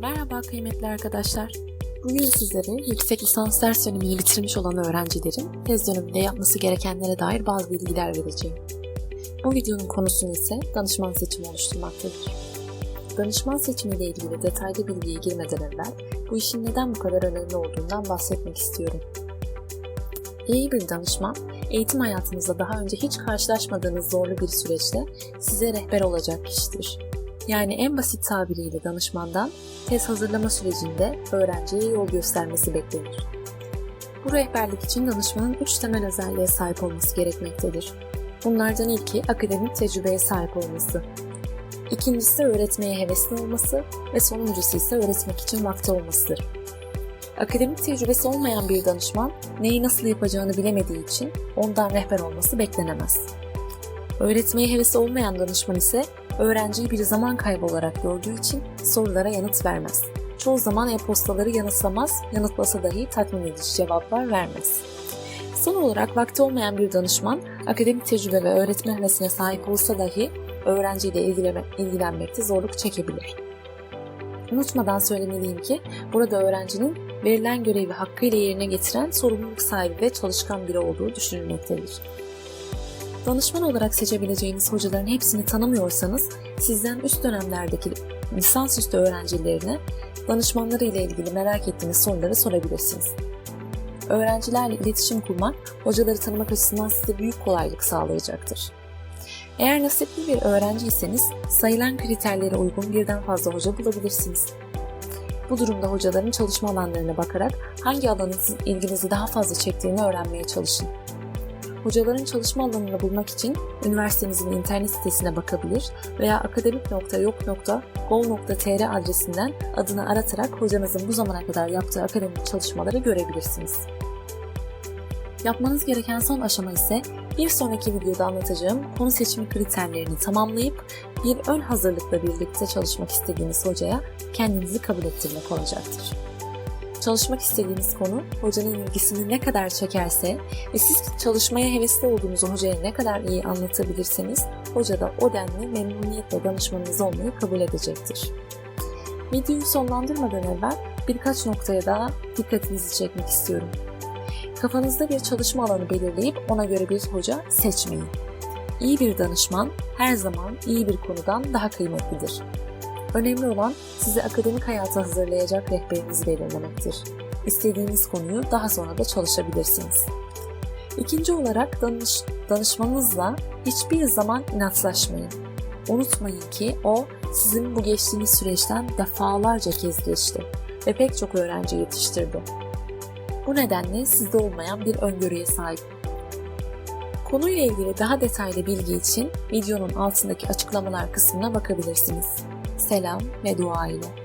Merhaba kıymetli arkadaşlar. Bugün sizlere yüksek lisans ders dönemini bitirmiş olan öğrencilerin tez döneminde yapması gerekenlere dair bazı bilgiler vereceğim. Bu videonun konusu ise danışman seçimi oluşturmaktadır. Danışman seçimi ile ilgili detaylı bilgiye girmeden evvel bu işin neden bu kadar önemli olduğundan bahsetmek istiyorum. İyi bir danışman, eğitim hayatınızda daha önce hiç karşılaşmadığınız zorlu bir süreçte size rehber olacak kişidir. Yani en basit tabiriyle danışmandan tez hazırlama sürecinde öğrenciye yol göstermesi beklenir. Bu rehberlik için danışmanın üç temel özelliğe sahip olması gerekmektedir. Bunlardan ilki akademik tecrübeye sahip olması. İkincisi öğretmeye hevesli olması ve sonuncusu ise öğretmek için vakti olmasıdır. Akademik tecrübesi olmayan bir danışman neyi nasıl yapacağını bilemediği için ondan rehber olması beklenemez. Öğretmeye hevesi olmayan danışman ise öğrenciyi bir zaman kaybı olarak gördüğü için sorulara yanıt vermez. Çoğu zaman e-postaları yanıtlamaz, yanıtlasa dahi tatmin edici cevaplar vermez. Son olarak vakti olmayan bir danışman, akademik tecrübe ve öğretme hevesine sahip olsa dahi öğrenciyle ilgilenme, ilgilenmekte zorluk çekebilir. Unutmadan söylemeliyim ki burada öğrencinin verilen görevi hakkıyla yerine getiren sorumluluk sahibi ve çalışkan biri olduğu düşünülmektedir. Danışman olarak seçebileceğiniz hocaların hepsini tanımıyorsanız sizden üst dönemlerdeki lisansüstü öğrencilerine danışmanları ile ilgili merak ettiğiniz soruları sorabilirsiniz. Öğrencilerle iletişim kurmak hocaları tanımak açısından size büyük kolaylık sağlayacaktır. Eğer nasipli bir öğrenciyseniz sayılan kriterlere uygun birden fazla hoca bulabilirsiniz. Bu durumda hocaların çalışma alanlarına bakarak hangi alanın ilginizi daha fazla çektiğini öğrenmeye çalışın. Hocaların çalışma alanını bulmak için üniversitenizin internet sitesine bakabilir veya akademik.yok.gov.tr adresinden adını aratarak hocanızın bu zamana kadar yaptığı akademik çalışmaları görebilirsiniz. Yapmanız gereken son aşama ise bir sonraki videoda anlatacağım konu seçimi kriterlerini tamamlayıp bir ön hazırlıkla birlikte çalışmak istediğiniz hocaya kendinizi kabul ettirmek olacaktır. Çalışmak istediğiniz konu hocanın ilgisini ne kadar çekerse ve siz çalışmaya hevesli olduğunuz hocaya ne kadar iyi anlatabilirseniz hoca da o denli memnuniyetle danışmanınız olmayı kabul edecektir. Videoyu sonlandırmadan evvel birkaç noktaya daha dikkatinizi çekmek istiyorum. Kafanızda bir çalışma alanı belirleyip ona göre bir hoca seçmeyin. İyi bir danışman her zaman iyi bir konudan daha kıymetlidir. Önemli olan sizi akademik hayata hazırlayacak rehberinizi belirlemektir. İstediğiniz konuyu daha sonra da çalışabilirsiniz. İkinci olarak danış, danışmanınızla hiçbir zaman inatlaşmayın. Unutmayın ki o sizin bu geçtiğiniz süreçten defalarca kez geçti ve pek çok öğrenci yetiştirdi. Bu nedenle sizde olmayan bir öngörüye sahip. Konuyla ilgili daha detaylı bilgi için videonun altındaki açıklamalar kısmına bakabilirsiniz. Selam ve dua ile.